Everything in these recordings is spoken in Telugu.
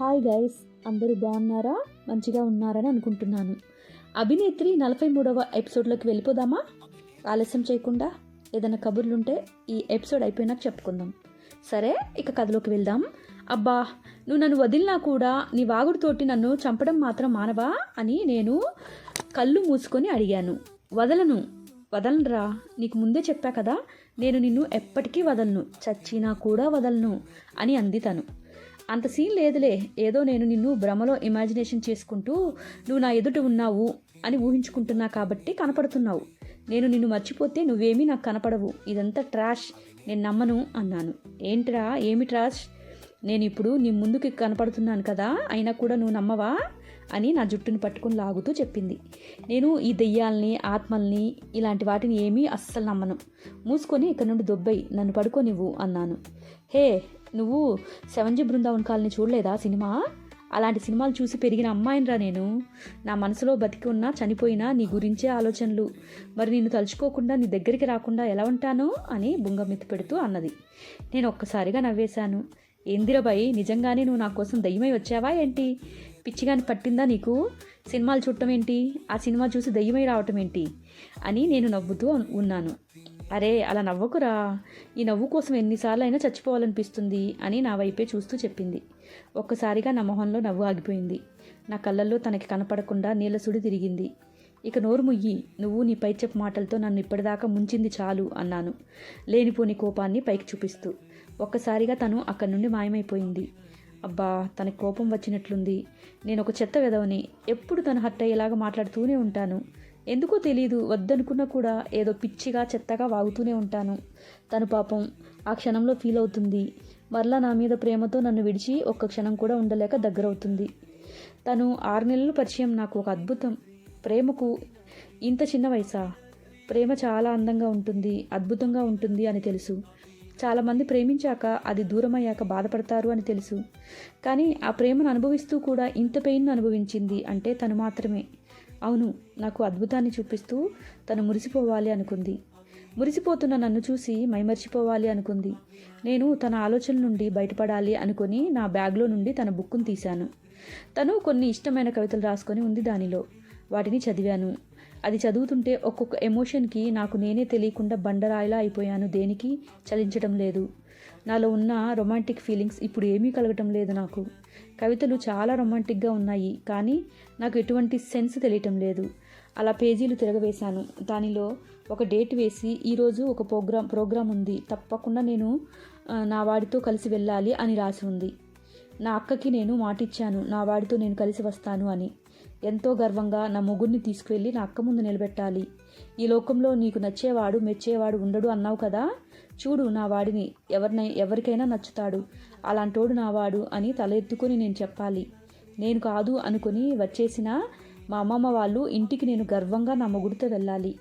హాయ్ గైస్ అందరూ బాగున్నారా? మంచిగా ఉన్నారని అనుకుంటున్నాను. అభినేత్రి నలభై మూడవ ఎపిసోడ్లోకి వెళ్ళిపోదామా? ఆలస్యం చేయకుండా ఏదైనా కబుర్లుంటే ఈ ఎపిసోడ్ అయిపోయినాక చెప్పుకుందాం. సరే ఇక కథలోకి వెళ్దాం. అబ్బా నువ్వు నన్ను వదిలినా కూడా నీ వాగుడితోటి నన్ను చంపడం మాత్రం మానవా అని నేను కళ్ళు మూసుకొని అడిగాను. వదలను వదలనురా నీకు ముందే చెప్పా కదా నేను నిన్ను ఎప్పటికీ వదలను చచ్చినా కూడా వదలను అని అంది తను. అంత సీన్ లేదులే. ఏదో నేను నిన్ను భ్రమలో ఇమాజినేషన్ చేసుకుంటూ నువ్వు నా ఎదుట ఉన్నావు అని ఊహించుకుంటున్నా కాబట్టి కనపడుతున్నావు. నేను నిన్ను మర్చిపోతే నువ్వేమీ నాకు కనపడవు. ఇదంతా ట్రాష్. నేను నమ్మను అన్నాను. ఏంట్రా? ఏమి ట్రాష్? నేను ఇప్పుడు నీ ముందుకి కనపడుతున్నాను కదా. అయినా కూడా నువ్వు నమ్మవా? అని నా జుట్టును పట్టుకొని లాగుతూ చెప్పింది. నేను ఈ దెయ్యాలని ఆత్మల్ని ఇలాంటి వాటిని ఏమీ అస్సలు నమ్మను. మూసుకొని ఇక్కడ నుండి దొబ్బై నన్ను పడుకోనివ్వు అన్నాను. హే నువ్వు సెవెంజీ బృందావన్ కాలనీ చూడలేదా సినిమా? అలాంటి సినిమాలు చూసి పెరిగిన అమ్మాయినరా నేను. నా మనసులో బతికి ఉన్నా చనిపోయినా నీ గురించే ఆలోచనలు. మరి నిన్ను తలుచుకోకుండా నీ దగ్గరికి రాకుండా ఎలా ఉంటాను అని బుంగమెత్తి పెడుతూ అన్నది. నేను ఒక్కసారిగా నవ్వేశాను. ఏందిరబాయి నిజంగానే నువ్వు నా కోసం దయ్యమై వచ్చావా ఏంటి? పిచ్చిగాని పట్టిందా నీకు? సినిమాలు చూడటం ఏంటి? ఆ సినిమా చూసి దయ్యమై రావటం ఏంటి? అని నేను నవ్వుతూ ఉన్నాను. అరే అలా నవ్వకురా. ఈ నవ్వు కోసం ఎన్నిసార్లు అయినా చచ్చిపోవాలనిపిస్తుంది అని నా వైపే చూస్తూ చెప్పింది. ఒక్కసారిగా నా మొహంలో నవ్వు ఆగిపోయింది. నా కళ్ళల్లో తనకి కనపడకుండా నీళ్ళ సుడి తిరిగింది. ఇక నోరు ముయ్యి నువ్వు నీ పైచెప్ మాటలతో నన్ను ఇప్పటిదాకా ముంచింది చాలు అన్నాను లేనిపోని కోపాన్ని పైకి చూపిస్తూ. ఒక్కసారిగా తను అక్కడి నుండి మాయమైపోయింది. అబ్బా తనకి కోపం వచ్చినట్లుంది. నేను ఒక చెత్త వెదవని ఎప్పుడు తను హట్ అయ్యేలాగా మాట్లాడుతూనే ఉంటాను. ఎందుకో తెలియదు వద్దనుకున్నా కూడా ఏదో పిచ్చిగా చెత్తగా వాగుతూనే ఉంటాను. తను పాపం ఆ క్షణంలో ఫీల్ అవుతుంది. మరలా నా మీద ప్రేమతో నన్ను విడిచి ఒక్క క్షణం కూడా ఉండలేక దగ్గరవుతుంది. తను ఆరు నెలల పరిచయం నాకు ఒక అద్భుతం. ప్రేమకు ఇంత చిన్న వయసా? ప్రేమ చాలా అందంగా ఉంటుంది అద్భుతంగా ఉంటుంది అని తెలుసు. చాలామంది ప్రేమించాక అది దూరమయ్యాక బాధపడతారు అని తెలుసు. కానీ ఆ ప్రేమను అనుభవిస్తూ కూడా ఇంత పెయిన్ను అనుభవించింది అంటే తను మాత్రమే. అవును నాకు అద్భుతాన్ని చూపిస్తూ తను మురిసిపోవాలి అనుకుంది. మురిసిపోతున్న నన్ను చూసి మైమర్చిపోవాలి అనుకుంది. నేను తన ఆలోచన నుండి బయటపడాలి అనుకుని నా బ్యాగ్లో నుండి తన బుక్కును తీశాను. తను కొన్ని ఇష్టమైన కవితలు రాసుకొని ఉంది దానిలో. వాటిని చదివాను. అది చదువుతుంటే ఒక్కొక్క ఎమోషన్కి నాకు నేనే తెలియకుండా బండరాయిలా అయిపోయాను. దేనికి? చలించడం లేదు. నాలో ఉన్న రొమాంటిక్ ఫీలింగ్స్ ఇప్పుడు ఏమీ కలగటం లేదు నాకు. కవితలు చాలా రొమాంటిక్గా ఉన్నాయి కానీ నాకు ఎటువంటి సెన్స్ తెలియటం లేదు. అలా పేజీలు తిరగవేశాను. దానిలో ఒక డేట్ వేసి ఈరోజు ఒక ప్రోగ్రామ్ ప్రోగ్రాం ఉంది. తప్పకుండా నేను నా వాడితో కలిసి వెళ్ళాలి అని రాసి ఉంది. నా అక్కకి నేను మాటిచ్చాను. నా వాడితో నేను కలిసి వస్తాను అని. ఎంతో గర్వంగా నా మొగుడిని తీసుకువెళ్ళి నా అక్క ముందు నిలబెట్టాలి. ఈ లోకంలో నీకు నచ్చేవాడు మెచ్చేవాడు ఉండడు అన్నావు కదా? చూడు నా వాడిని ఎవరినై ఎవరికైనా నచ్చుతాడు. అలాంటోడు నా వాడు అని తల ఎత్తుకొని నేను చెప్పాలి. నేను కాదు అనుకుని వచ్చేసిన మా అమ్మమ్మ వాళ్ళు ఇంటికి నేను గర్వంగా నా మొగుడితో వెళ్ళాలి.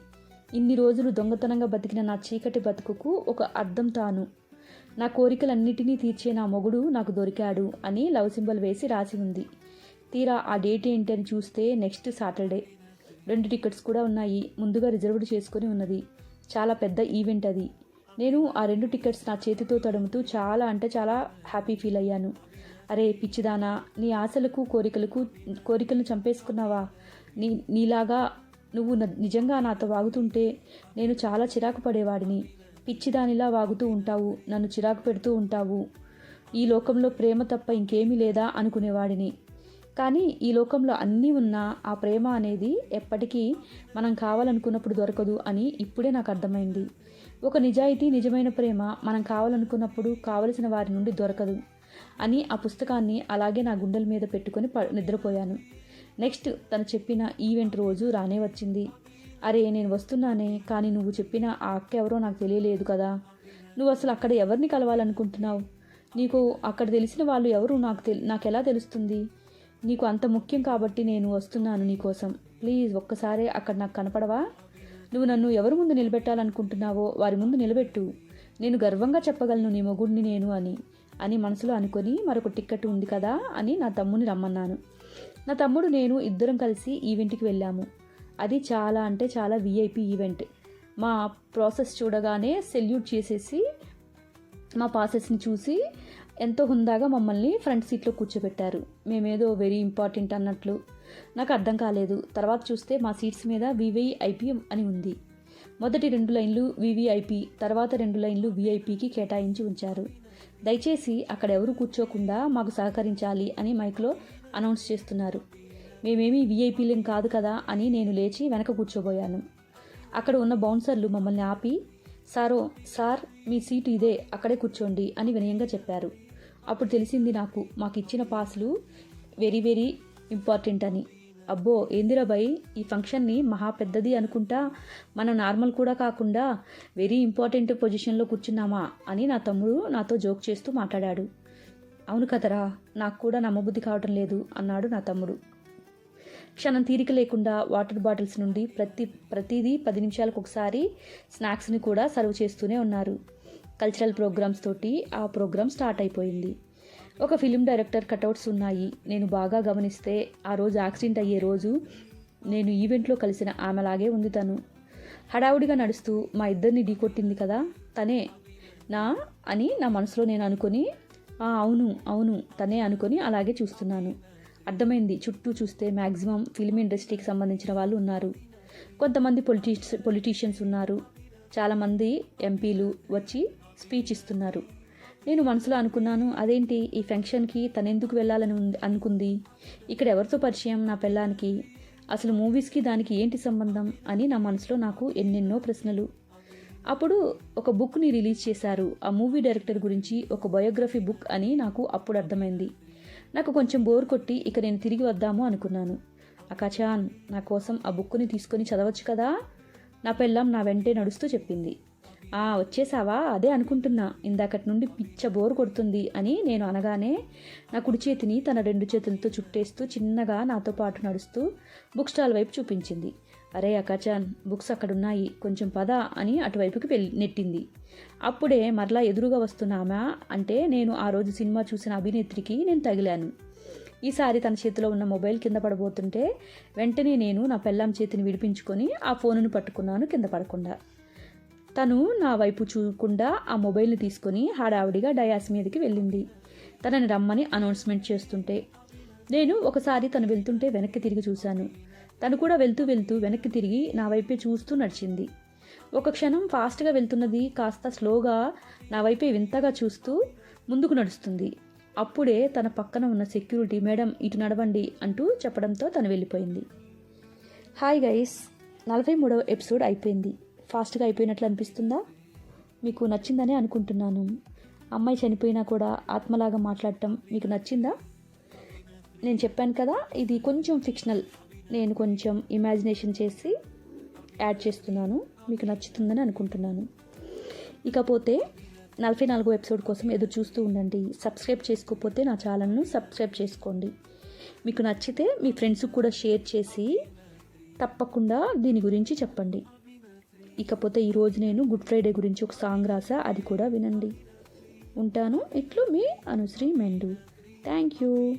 ఇన్ని రోజులు దొంగతనంగా బతికిన నా చీకటి బతుకుకు ఒక అర్థం తాను. నా కోరికలన్నిటినీ తీర్చే నా మొగుడు నాకు దొరికాడు అని లవ్ సింబల్ వేసి రాసి ఉంది. తీరా ఆ డేట్ ఏంటి అని చూస్తే నెక్స్ట్ సాటర్డే. రెండు టికెట్స్ కూడా ఉన్నాయి. ముందుగా రిజర్వ్డ్ చేసుకొని ఉన్నది. చాలా పెద్ద ఈవెంట్ అది. నేను ఆ రెండు టికెట్స్ నా చేతితో తడుముతూ చాలా అంటే చాలా హ్యాపీ ఫీల్ అయ్యాను. అరే పిచ్చిదానా నీ ఆశలకు కోరికలకు కోరికలను చంపేసుకున్నావా? నీ నీలాగా నువ్వు నిజంగా నాతో వాగుతుంటే నేను చాలా చిరాకు పడేవాడిని. పిచ్చిదానిలా వాగుతూ ఉంటావు. నన్ను చిరాకు పెడుతూ ఉంటావు. ఈ లోకంలో ప్రేమ తప్ప ఇంకేమీ లేదా అనుకునేవాడిని. కానీ ఈ లోకంలో అన్నీ ఉన్నా ఆ ప్రేమ అనేది ఎప్పటికీ మనం కావాలనుకున్నప్పుడు దొరకదు అని ఇప్పుడే నాకు అర్థమైంది. ఒక నిజాయితీ నిజమైన ప్రేమ మనం కావాలనుకున్నప్పుడు కావలసిన వారి నుండి దొరకదు అని ఆ పుస్తకాన్ని అలాగే నా గుండెల మీద పెట్టుకొని నిద్రపోయాను. నెక్స్ట్ తను చెప్పిన ఈవెంట్ రోజు రానే వచ్చింది. అరే నేను వస్తున్నానే కానీ నువ్వు చెప్పిన ఆ అక్క ఎవరో నాకు తెలియలేదు కదా. నువ్వు అసలు అక్కడ ఎవరిని కలవాలనుకుంటున్నావు? నీకు అక్కడ తెలిసిన వాళ్ళు ఎవరు? నాకు తెలి నాకు ఎలా తెలుస్తుంది? నీకు అంత ముఖ్యం కాబట్టి నేను వస్తున్నాను నీకోసం. ప్లీజ్ ఒక్కసారే అక్కడ నాకు కనపడవా? నువ్వు నన్ను ఎవరి ముందు నిలబెట్టాలనుకుంటున్నావో వారి ముందు నిలబెట్టు. నేను గర్వంగా చెప్పగలను నీ మొగుడిని నేను అని అని మనసులో అనుకొని మరొక టిక్కెట్ ఉంది కదా అని నా తమ్ముని రమ్మన్నాను. నా తమ్ముడు నేను ఇద్దరం కలిసి ఈవెంట్కి వెళ్ళాము. అది చాలా అంటే చాలా విఐపి ఈవెంట్. మా ప్రాసెస్ చూడగానే సెల్యూట్ చేసేసి మా పాసెస్ని చూసి ఎంతో హుందాగా మమ్మల్ని ఫ్రంట్ సీట్లో కూర్చోబెట్టారు. మేమేదో వెరీ ఇంపార్టెంట్ అన్నట్లు. నాకు అర్థం కాలేదు. తర్వాత చూస్తే మా సీట్స్ మీద వివిఐపి అని ఉంది. మొదటి రెండు లైన్లు వివిఐపి తర్వాత రెండు లైన్లు విఐపికి కేటాయించి ఉంచారు. దయచేసి అక్కడ ఎవరు కూర్చోకుండా మాకు సహకరించాలి అని మైక్లో అనౌన్స్ చేస్తున్నారు. మేమేమీ విఐపీలేం కాదు కదా అని నేను లేచి వెనక కూర్చోబోయాను. అక్కడ ఉన్న బౌన్సర్లు మమ్మల్ని ఆపి సారో సార్ మీ సీటు ఇదే అక్కడే కూర్చోండి అని వినయంగా చెప్పారు. అప్పుడు తెలిసింది నాకు మాకు ఇచ్చిన పాసులు వెరీ వెరీ ఇంపార్టెంట్ అని. అబ్బో ఏందిరా భయ్ ఈ ఫంక్షన్ని మహా పెద్దది అనుకుంటా మనం నార్మల్ కూడా కాకుండా వెరీ ఇంపార్టెంట్ పొజిషన్లో కూర్చున్నామా అని నా తమ్ముడు నాతో జోక్ చేస్తూ మాట్లాడాడు. అవును కదరా నాకు కూడా నమ్మబుద్ధి కావటం లేదు అన్నాడు నా తమ్ముడు. క్షణం తీరిక లేకుండా వాటర్ బాటిల్స్ నుండి ప్రతి ప్రతిదీ పది నిమిషాలకు ఒకసారి స్నాక్స్ని కూడా సర్వ్ చేస్తూనే ఉన్నారు. కల్చరల్ ప్రోగ్రామ్స్ తోటి ఆ ప్రోగ్రామ్ స్టార్ట్ అయిపోయింది. ఒక ఫిలిం డైరెక్టర్ కటౌట్స్ ఉన్నాయి. నేను బాగా గమనిస్తే ఆ రోజు యాక్సిడెంట్ అయ్యే రోజు నేను ఈవెంట్లో కలిసిన ఆమెలాగే ఉంది తను. హడావుడిగా నడుస్తూ మా ఇద్దరిని ఢీకొట్టింది కదా తనే. నా అని నా మనసులో నేను అనుకొని అవును అవును తనే అనుకొని అలాగే చూస్తున్నాను. అర్థమైంది. చుట్టూ చూస్తే మ్యాక్సిమం ఫిల్మ్ ఇండస్ట్రీకి సంబంధించిన వాళ్ళు ఉన్నారు. కొంతమంది పొలిటీ పొలిటీషియన్స్ ఉన్నారు. చాలామంది ఎంపీలు వచ్చి స్పీచ్ ఇస్తున్నారు నేను మనసులో అనుకున్నాను అదేంటి? ఈ ఫంక్షన్కి తనెందుకు వెళ్ళాలని అనుకుంది? ఇక్కడ ఎవరితో పరిచయం నా పెళ్ళానికి? అసలు మూవీస్కి దానికి ఏంటి సంబంధం? అని నా మనసులో నాకు ఎన్నెన్నో ప్రశ్నలు. అప్పుడు ఒక బుక్ని రిలీజ్ చేశారు. ఆ మూవీ డైరెక్టర్ గురించి ఒక బయోగ్రఫీ బుక్ అని నాకు అప్పుడు అర్థమైంది. నాకు కొంచెం బోర్ కొట్టి ఇక నేను తిరిగి వద్దాము అనుకున్నాను. అకాచాన్ నా కోసం ఆ బుక్ని తీసుకొని చదవచ్చు కదా? నా పెళ్ళాం నా వెంటే నడుస్తూ చెప్పింది. ఆ వచ్చేసావా? అదే అనుకుంటున్నా. ఇందాకటి నుండి పిచ్చ బోర్ కొడుతుంది అని నేను అనగానే నా కుడి చేతిని తన రెండు చేతులతో చుట్టేస్తూ చిన్నగా నాతో పాటు నడుస్తూ బుక్ స్టాల్ వైపు చూపించింది. అరే అకాచాన్ బుక్స్ అక్కడున్నాయి. కొంచెం పద అని అటువైపుకి వెళ్ళి నెట్టింది. అప్పుడే మరలా ఎదురుగా వస్తున్నామా అంటే నేను ఆ రోజు సినిమా చూసిన అభినేత్రికి నేను తగిలాను. ఈసారి తన చేతిలో ఉన్న మొబైల్ కింద పడబోతుంటే వెంటనే నేను నా పెళ్ళాం చేతిని విడిపించుకొని ఆ ఫోనును పట్టుకున్నాను కింద పడకుండా. తను నా వైపు చూడకుండా ఆ మొబైల్ని తీసుకొని హడావుడిగా డయాస్ మీదకి వెళ్ళింది. తనని రమ్మని అనౌన్స్మెంట్ చేస్తుంటే నేను ఒకసారి తను వెళ్తుంటే వెనక్కి తిరిగి చూశాను. తను కూడా వెళ్తూ వెళ్తూ వెనక్కి తిరిగి నా వైపే చూస్తూ నడిచింది. ఒక క్షణం ఫాస్ట్గా వెళ్తున్నది కాస్త స్లోగా నా వైపే వింతగా చూస్తూ ముందుకు నడుస్తుంది. అప్పుడే తన పక్కన ఉన్న సెక్యూరిటీ మేడం ఇటు నడవండి అంటూ చెప్పడంతో తను వెళ్ళిపోయింది. హాయ్ గైస్ నలభై మూడవ ఎపిసోడ్ అయిపోయింది. ఫాస్ట్గా అయిపోయినట్లు అనిపిస్తుందా? మీకు నచ్చిందని అనుకుంటున్నాను. అమ్మాయి చనిపోయినా కూడా ఆత్మలాగా మాట్లాడటం మీకు నచ్చిందా? నేను చెప్పాను కదా ఇది కొంచెం ఫిక్షనల్. నేను కొంచెం ఇమాజినేషన్ చేసి యాడ్ చేస్తున్నాను. మీకు నచ్చుతుందని అనుకుంటున్నాను. ఇకపోతే నలభై నాలుగో ఎపిసోడ్ కోసం ఎదురు చూస్తూ ఉండండి. సబ్స్క్రైబ్ చేసుకోకపోతే నా ఛానల్ను సబ్స్క్రైబ్ చేసుకోండి. మీకు నచ్చితే మీ ఫ్రెండ్స్కి కూడా షేర్ చేసి తప్పకుండా దీని గురించి చెప్పండి. ఇకపోతే ఈరోజు నేను గుడ్ ఫ్రైడే గురించి ఒక సాంగ్ రాసా అది కూడా వినండి. ఉంటాను. ఇట్లు మీ అనుశ్రీ మెండు. Thank you.